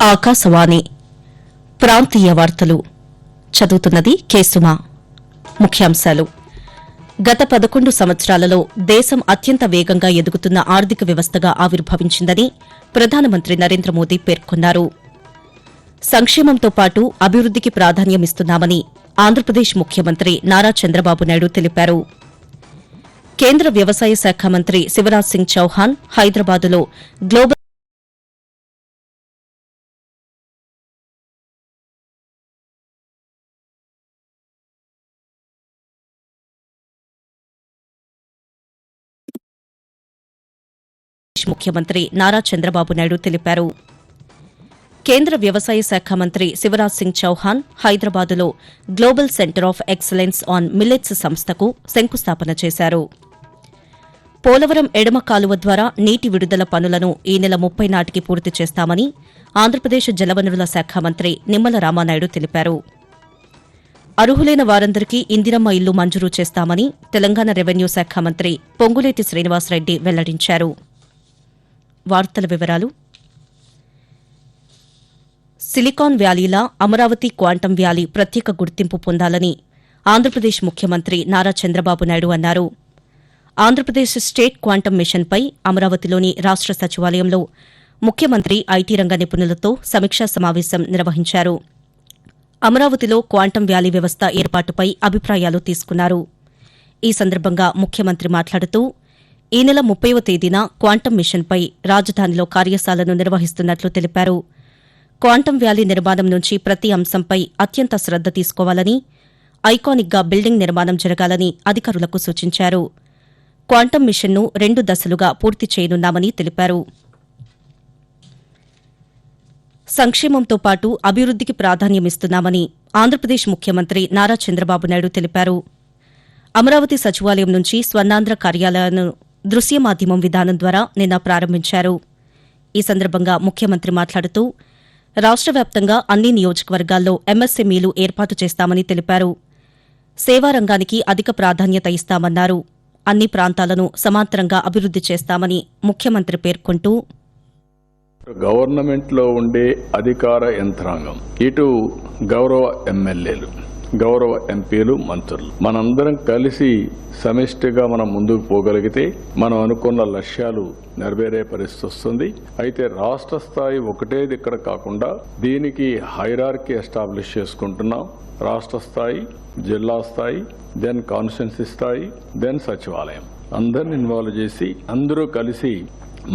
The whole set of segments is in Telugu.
ఆకాశవాణి. ప్రాంతీయ వార్తలు. చదువుతున్నది కేసుమా. ముఖ్యాంశాలు. గత పదకొండు సంవత్సరాలలో దేశం అత్యంత వేగంగా ఎదుగుతున్న ఆర్థిక వ్యవస్థగా ఆవిర్భవించిందని ప్రధానమంత్రి నరేంద్ర మోదీ పేర్కొన్నారు. సంక్షేమంతో పాటు అభివృద్దికి ప్రాధాన్యమిస్తున్నామని ఆంధ్రప్రదేశ్ ముఖ్యమంత్రి నారా చంద్రబాబు నాయుడు తెలిపారు. కేంద్ర వ్యవసాయ శాఖ మంత్రి శివరాజ్ సింగ్ చౌహాన్ హైదరాబాదులో గ్లోబల్ ముఖ్యమంత్రి నారా చంద్రబాబు నాయుడు తెలిపారు. కేంద్ర వ్యవసాయ శాఖ మంత్రి శివరాజ్ సింగ్ చౌహాన్ హైదరాబాదులో global centre of excellence on millets సంస్థకు శంకుస్థాపన చేశారు. పోలవరం ఎడమ కాలువ ద్వారా నీటి విడుదల పనులను ఈ నెల ముప్పై నాటికి పూర్తి చేస్తామని ఆంధ్రప్రదేశ్ జలవనరుల శాఖ మంత్రి నిమ్మల రామానాయుడు తెలిపారు. అర్హులైన వారందరికీ ఇందిరమ్మ ఇల్లు మంజూరు చేస్తామని తెలంగాణ రెవెన్యూ శాఖ మంత్రి పొంగులేటి శ్రీనివాసరెడ్డి వెల్లడించారు. వార్తల వివరాలు. సిలికాన్ వ్యాలీలా అమరావతి క్వాంటం వ్యాలీ ప్రత్యేక గుర్తింపు పొందాలని ఆంధ్రప్రదేశ్ ముఖ్యమంత్రి నారా చంద్రబాబు నాయుడు అన్నారు. ఆంధ్రప్రదేశ్ స్టేట్ క్వాంటం మిషన్పై అమరావతిలోని రాష్ట సచివాలయంలో ముఖ్యమంత్రి ఐటీ రంగ నిపుణులతో సమీక్షా సమావేశం నిర్వహించారు. అమరావతిలో క్వాంటం వ్యాలీ వ్యవస్థ ఏర్పాటుపై అభిప్రాయాలు తీసుకున్నారు. ఈ సందర్భంగా ముఖ్యమంత్రి మాట్లాడుతూ ఈ నెల ముప్పైవ తేదీన క్వాంటం మిషన్పై రాజధానిలో కార్యశాలను నిర్వహిస్తున్నట్లు తెలిపారు. క్వాంటం వ్యాలీ నిర్మాణం నుంచి ప్రతి అంశంపై అత్యంత శ్రద్ద తీసుకోవాలని ఐకానిక్గా బిల్డింగ్ నిర్మాణం జరగాలని అధికారులకు సూచించారు. క్వాంటం మిషన్ను రెండు దశలుగా పూర్తి చేయనున్నామని తెలిపారు. సంక్షేమంతో పాటు అభివృద్దికి ప్రాధాన్యమిస్తున్నామని ఆంధ్రప్రదేశ్ ముఖ్యమంత్రి నారా చంద్రబాబు నాయుడు తెలిపారు. అమరావతి సచివాలయం నుంచి స్వర్ణాంధ్ర కార్యాలయాలను దృశ్య మాధ్యమం విధానం ద్వారా నిన్న ప్రారంభించారు. ఈ సందర్భంగా ముఖ్యమంత్రి మాట్లాడుతూ రాష్ట వ్యాప్తంగా అన్ని నియోజకవర్గాల్లో ఎంఎస్ఎంఈలు ఏర్పాటు చేస్తామని తెలిపారు. సేవారంగానికి అధిక ప్రాధాన్యత ఇస్తామన్నారు. అన్ని ప్రాంతాలను సమాంతరంగా అభివృద్ది చేస్తామని ముఖ్యమంత్రి పేర్కొంటూ గవర్నమెంట్లో ఉండే అధికార యంత్రాంగం ఇటు గౌరవ ఎమ్మెల్యేలు గౌరవ ఎంపీలు మంత్రులు. మనందరం కలిసి సమిష్టిగా మనం ముందుకు పోగలిగితే మనం అనుకున్న లక్ష్యాలు నెరవేరే పరిస్థితి వస్తుంది. అయితే రాష్ట్ర స్థాయి ఒకటేది ఇక్కడ కాకుండా దీనికి హైరార్కీ ఎస్టాబ్లిష్ చేసుకుంటున్నాం. రాష్ట్ర స్థాయి జిల్లా స్థాయి దెన్ కాన్స్టిట్యున్సీ స్థాయి దెన్ సచివాలయం. అందరిని ఇన్వాల్వ్ చేసి అందరూ కలిసి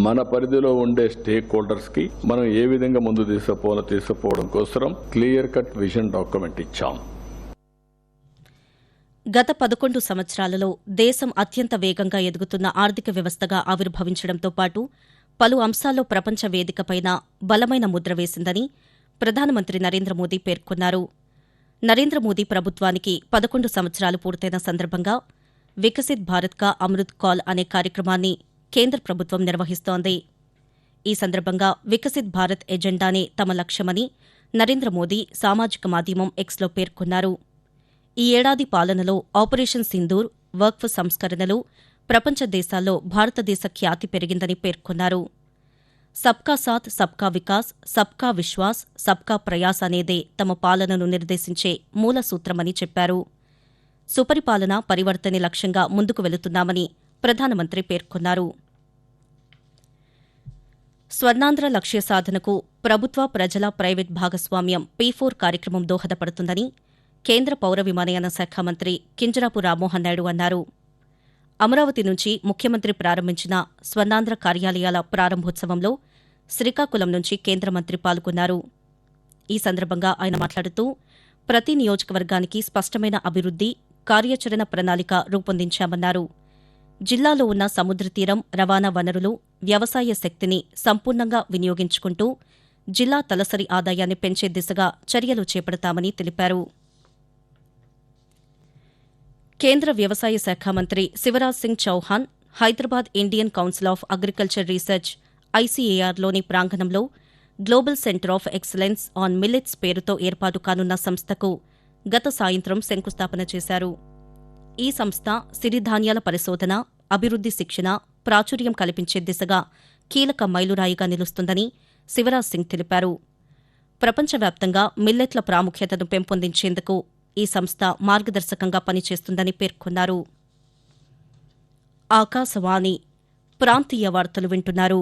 మన పరిధిలో ఉండే స్టేక్ హోల్డర్స్కి మనం ఏ విధంగా ముందు తీసుకుపోవాలో తీసుకుపోవడం కోసం క్లియర్ కట్ విజన్ డాక్యుమెంట్ ఇచ్చాం. గత పదకొండు సంవత్సరాలలో దేశం అత్యంత వేగంగా ఎదుగుతున్న ఆర్థిక వ్యవస్థగా ఆవిర్భవించడంతో పాటు పలు అంశాల్లో ప్రపంచ వేదికపైన బలమైన ముద్ర వేసిందని ప్రధానమంత్రి నరేంద్ర మోదీ పేర్కొన్నారు. నరేంద్ర మోదీ ప్రభుత్వానికి పదకొండు సంవత్సరాలు పూర్తయిన సందర్భంగా వికసిత్ భారత్ కా అమృత్ కాల్ అనే కార్యక్రమాన్ని కేంద్ర ప్రభుత్వం నిర్వహిస్తోంది. ఈ సందర్భంగా వికసిత్ భారత్ ఎజెండానే తమ లక్ష్యమని నరేంద్ర మోదీ సామాజిక మాధ్యమం ఎక్స్లో పేర్కొన్నారు. ఈ ఏడాది పాలనలో ఆపరేషన్ సింధూర్ వర్క్ఫ్ సంస్కరణలు ప్రపంచ దేశాల్లో భారతదేశ ఖ్యాతి పెరిగిందని పేర్కొన్నారు. సబ్కా సాత్ సబ్కా వికాస్ సబ్కా విశ్వాస్ సబ్కా ప్రయాస్ అనేదే తమ పాలనను నిర్దేశించే మూల సూత్రమని చెప్పారు. సుపరిపాలన పరివర్తనే లక్ష్యంగా ముందుకు వెళుతున్నామని ప్రధానమంత్రి పేర్కొన్నారు. స్వర్ణాంధ్ర లక్ష్య సాధనకు ప్రభుత్వ ప్రజల ప్రైవేట్ భాగస్వామ్యం పీ ఫోర్ కార్యక్రమం దోహదపడుతుందని కేంద్ర పౌర విమానయాన శాఖ మంత్రి కింజరాపు రామ్మోహన్ నాయుడు అన్నారు. అమరావతి నుంచి ముఖ్యమంత్రి ప్రారంభించిన స్వర్ణాంధ్ర కార్యాలయాల ప్రారంభోత్సవంలో శ్రీకాకుళం నుంచి కేంద్ర మంత్రి పాల్గొన్నారు. ఈ సందర్భంగా ఆయన మాట్లాడుతూ ప్రతి నియోజకవర్గానికి స్పష్టమైన అభివృద్ది కార్యాచరణ ప్రణాళిక రూపొందించామన్నారు. జిల్లాలో ఉన్న సముద్ర తీరం రవాణా వనరులు వ్యవసాయ శక్తిని సంపూర్ణంగా వినియోగించుకుంటూ జిల్లా తలసరి ఆదాయాన్ని పెంచే దిశగా చర్యలు చేపడతామని తెలిపారు. కేంద్ర వ్యవసాయ శాఖ మంత్రి Shivraj Singh Chouhan Hyderabad Indian council of agriculture research ఐసీఏఆర్లోని ప్రాంగణంలో global centre of excellence on millets పేరుతో ఏర్పాటు కానున్న సంస్థకు గత సాయంత్రం శంకుస్థాపన చేశారు. ఈ సంస్థ సిరిధాన్యాల పరిశోధన అభివృద్ది శిక్షణ ప్రాచుర్యం కల్పించే దిశగా కీలక మైలురాయిగా నిలుస్తుందని శివరాజ్ సింగ్ తెలిపారు. ప్రపంచవ్యాప్తంగా మిల్లెట్ల ప్రాముఖ్యతను పెంపొందించేందుకు ఈ సంస్థ మార్గదర్శకంగా పనిచేస్తుందని పేర్కొన్నారు. ఆకాశవాణి ప్రాంతీయ వార్తలు వింటున్నారు.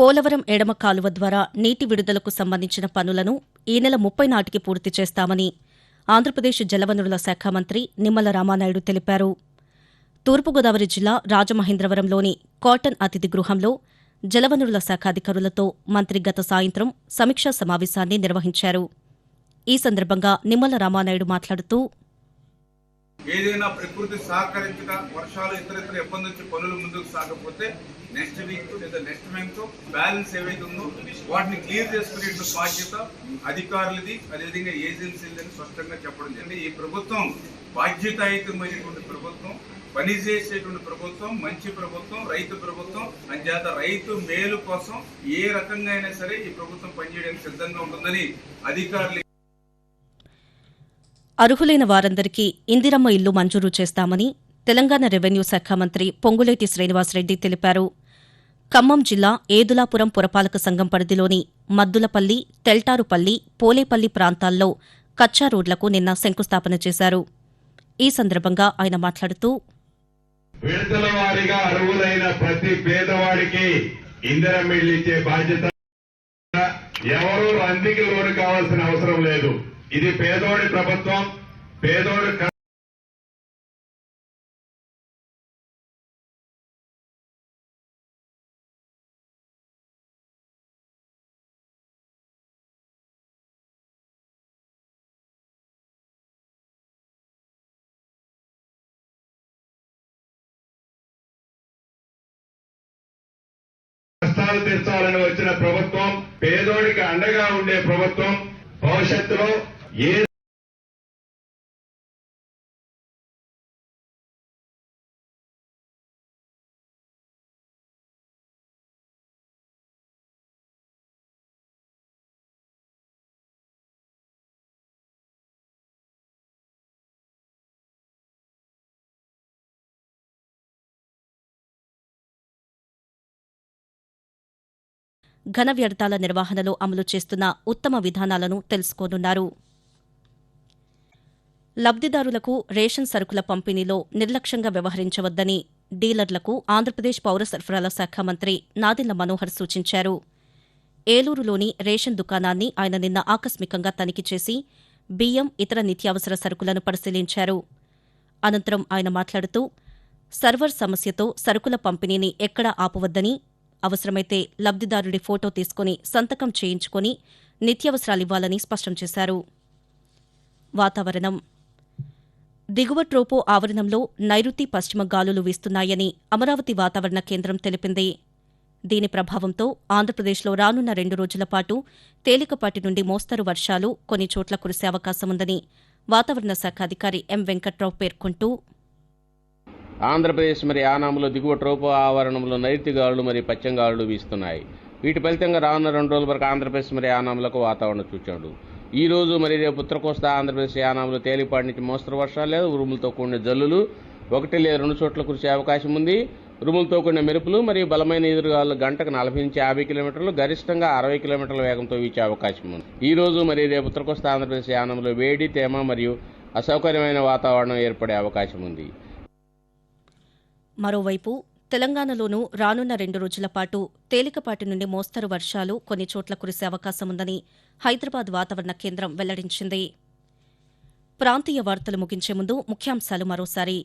పోలవరం ఎడమ కాలువ ద్వారా నీటి విడుదలకు సంబంధించిన పనులను ఈ నెల ముప్పై నాటికి పూర్తి చేస్తామని ఆంధ్రప్రదేశ్ జలవనరుల శాఖ మంత్రి నిమ్మల రామానాయుడు తెలిపారు. తూర్పుగోదావరి జిల్లా రాజమహేంద్రవరంలోని కాటన్ అతిథి గృహంలో జలవనరుల శాఖ అధికారులతో మంత్రి గత సాయంత్రం సమీక్షా సమావేశాన్ని నిర్వహించారు. ఈ సందర్భంగా నిమ్మల రామానాయుడు మాట్లాడుతూ ఏదైనా ప్రకృతి సహకరించక వర్షాలు ఇతర ఇతర ఇబ్బంది పనులు ముందుకు సాగకపోతే నెక్స్ట్ వీక్ లేదా నెక్స్ట్ మంత్ బ్యాలెన్స్ ఏవైతే ఉందో వాటిని క్లియర్ చేసుకునే బాధ్యత అధికారులది అదేవిధంగా ఏజెన్సీలని స్పష్టంగా చెప్పడం జరిగింది. ఈ ప్రభుత్వం బాధ్యతాయుతమైనటువంటి ప్రభుత్వం పనిచేసేటువంటి ప్రభుత్వం మంచి ప్రభుత్వం రైతు ప్రభుత్వం అంచేత రైతు మేలు కోసం ఏ రకంగా అయినా సరే ఈ ప్రభుత్వం పనిచేయడానికి సిద్ధంగా ఉంటుందని అధికారులు అర్హులైన వారందరికీ ఇందిరమ్మ ఇల్లు మంజూరు చేస్తామని తెలంగాణ రెవెన్యూ శాఖ మంత్రి పొంగులేటి శ్రీనివాసరెడ్డి తెలిపారు. ఖమ్మం జిల్లా ఏదులాపురం పురపాలక సంఘం పరిధిలోని మద్దులపల్లి తెల్టారుపల్లి పోలేపల్లి ప్రాంతాల్లో కచ్చా రోడ్లకు నిన్న శంకుస్థాపన చేశారు. ఈ సందర్భంగా ఆయన మాట్లాడుతూ విడతల వారీగా అర్హులైన ప్రతి పేదవాడికి ఇందిరా మిల్లు ఇచ్చే బాధ్యత ఎవరు రందికి లోను కావాల్సిన అవసరం లేదు. ఇది పేదోడి ప్రభుత్వం పేదోడి క- తెచ్చాలని వచ్చిన ప్రభుత్వం పేదోడికి అండగా ఉండే ప్రభుత్వం భవిష్యత్తులో ఏ ఘన వ్యర్థాల నిర్వహణలో అమలు చేస్తున్న ఉత్తమ విధానాలను తెలుసుకోనున్నారు. లబ్దిదారులకు రేషన్ సరుకుల పంపిణీలో నిర్లక్ష్యంగా వ్యవహరించవద్దని డీలర్లకు ఆంధ్రప్రదేశ్ పౌర సరఫరాల శాఖ మంత్రి నాదెళ్ళ మనోహర్ సూచించారు. ఏలూరులోని రేషన్ దుకాణాన్ని ఆయన నిన్న ఆకస్మికంగా తనిఖీ చేసి బియ్యం ఇతర నిత్యావసర సరుకులను పరిశీలించారు. అనంతరం ఆయన మాట్లాడుతూ సర్వర్ సమస్యతో సరుకుల పంపిణీని ఎక్కడా ఆపవద్దని అవసరమైతే లబ్దిదారుడి ఫోటో తీసుకుని సంతకం చేయించుకుని నిత్యావసరాలివ్వాలని స్పష్టం చేశారు. వాతావరణం. దిగువ ట్రోపో ఆవరణంలో నైరుతి పశ్చిమ గాలులు వీస్తున్నాయని అమరావతి వాతావరణ కేంద్రం తెలిపింది. దీని ప్రభావంతో ఆంధ్రప్రదేశ్లో రానున్న రెండు రోజుల పాటు తేలికపాటి నుండి మోస్తరు వర్షాలు కొన్ని చోట్ల కురిసే అవకాశముందని వాతావరణ శాఖ అధికారి ఎం వెంకట్రావు పేర్కొంటూ ఆంధ్రప్రదేశ్ మరి ఆనాములో దిగువ ట్రోపు ఆవరణంలో నైరుతి గాలులు మరియు పశ్చిమ గాలులు వీస్తున్నాయి. వీటి ఫలితంగా రానున్న రెండు రోజుల వరకు ఆంధ్రప్రదేశ్ మరి ఆనాములకు వాతావరణం చూచాడు. ఈ రోజు మరి రేపు ఉత్తరకోస్తా ఆంధ్రప్రదేశ్ ఆనాములు తేలిపాటి నుంచి మోస్తరు వర్షాలు లేదు ఉరుములతో కూడిన జల్లులు ఒకటి లేదా రెండు చోట్ల కురిసే అవకాశం ఉంది. ఉరుములతో కూడిన మెరుపులు మరియు బలమైన ఎదురుగాలు గంటకు నలభై నుంచి యాభై కిలోమీటర్లు గరిష్టంగా అరవై కిలోమీటర్ల వేగంతో వీచే అవకాశం ఉంది. ఈ రోజు మరి రేపు ఉత్తరకోస్తా ఆంధ్రప్రదేశ్ యానంలో వేడి తేమ మరియు అసౌకర్యమైన వాతావరణం ఏర్పడే అవకాశం ఉంది. మరోవైపు తెలంగాణలోనూ రానున్న రెండు రోజుల పాటు తేలికపాటి నుండి మోస్తరు వర్షాలు కొన్ని చోట్ల కురిసే అవకాశముందని హైదరాబాద్ వాతావరణ కేంద్రం వెల్లడించింది. ప్రాంతీయ వార్తలు ముగించే ముందు ముఖ్యాంశాలు మరోసారి.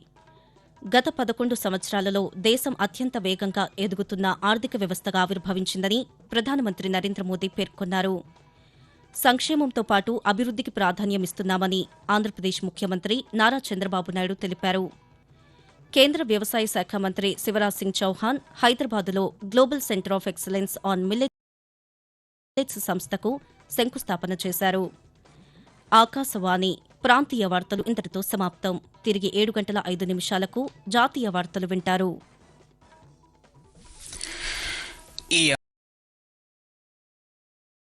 గత పదకొండు సంవత్సరాలలో దేశం అత్యంత వేగంగా ఎదుగుతున్న ఆర్థిక వ్యవస్థగా ఆవిర్భవించిందని ప్రధానమంత్రి నరేంద్ర మోదీ పేర్కొన్నారు. సంక్షేమంతో పాటు అభివృద్దికి ప్రాధాన్యమిస్తున్నామని ఆంధ్రప్రదేశ్ ముఖ్యమంత్రి నారా చంద్రబాబు నాయుడు తెలిపారు. కేంద్ర వ్యవసాయ శాఖ మంత్రి శివరాజ్ సింగ్ చౌహాన్ హైదరాబాద్లో global centre of excellence on millets సంస్థకు శంకుస్థాపన చేశారు. ఆకాశవాణి ప్రాంతీయ వార్తలు ఇంతటితో సమాప్తం. తిరిగి ఏడు గంటల ఐదు నిమిషాలకు జాతీయ వార్తలు వింటారు.